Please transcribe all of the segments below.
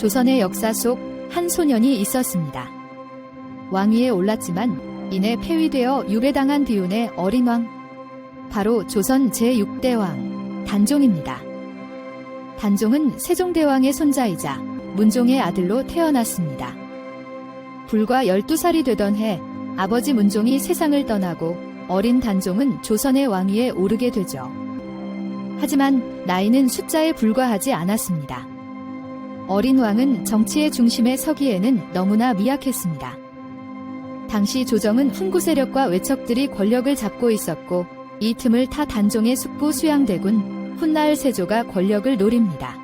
조선의 역사 속 한 소년이 있었습니다. 왕위에 올랐지만 이내 폐위되어 유배당한 비운의 어린 왕. 바로 조선 제6대 왕, 단종입니다. 단종은 세종대왕의 손자이자 문종의 아들로 태어났습니다. 불과 12살이 되던 해 아버지 문종이 세상을 떠나고 어린 단종은 조선의 왕위에 오르게 되죠. 하지만 나이는 숫자에 불과하지 않았습니다. 어린 왕은 정치의 중심에 서기에는 너무나 미약했습니다. 당시 조정은 훈구 세력과 외척들이 권력을 잡고 있었고 이 틈을 타 단종의 숙부 수양대군 훗날 세조가 권력을 노립니다.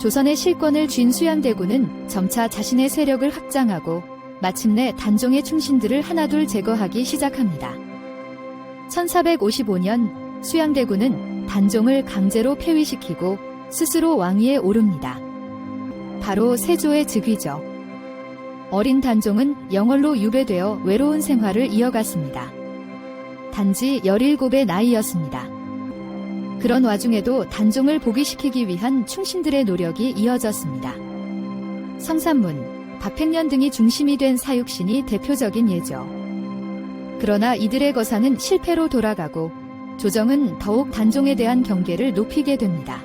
조선의 실권을 쥔 수양대군은 점차 자신의 세력을 확장하고 마침내 단종의 충신들을 하나둘 제거하기 시작합니다. 1455년 수양대군은 단종을 강제로 폐위시키고 스스로 왕위에 오릅니다. 바로 세조의 즉위죠. 어린 단종은 영월로 유배되어 외로운 생활을 이어갔습니다. 단지 17의 나이였습니다. 그런 와중에도 단종을 복위시키기 위한 충신들의 노력이 이어졌습니다. 성산문, 박팽년 등이 중심이 된 사육신이 대표적인 예죠. 그러나 이들의 거사는 실패로 돌아가고 조정은 더욱 단종에 대한 경계를 높이게 됩니다.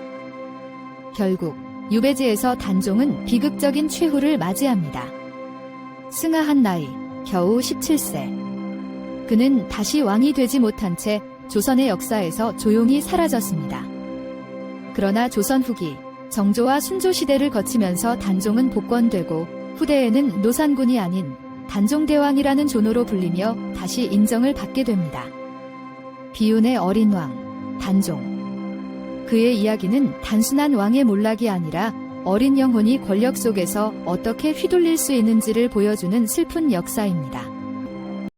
결국 유배지에서 단종은 비극적인 최후를 맞이합니다. 승하한 나이 겨우 17세. 그는 다시 왕이 되지 못한 채 조선의 역사에서 조용히 사라졌습니다. 그러나 조선 후기 정조와 순조 시대를 거치면서 단종은 복권되고 후대에는 노산군이 아닌 단종대왕이라는 존호로 불리며 다시 인정을 받게 됩니다. 비운의 어린 왕, 단종. 그의 이야기는 단순한 왕의 몰락이 아니라 어린 영혼이 권력 속에서 어떻게 휘둘릴 수 있는지를 보여주는 슬픈 역사입니다.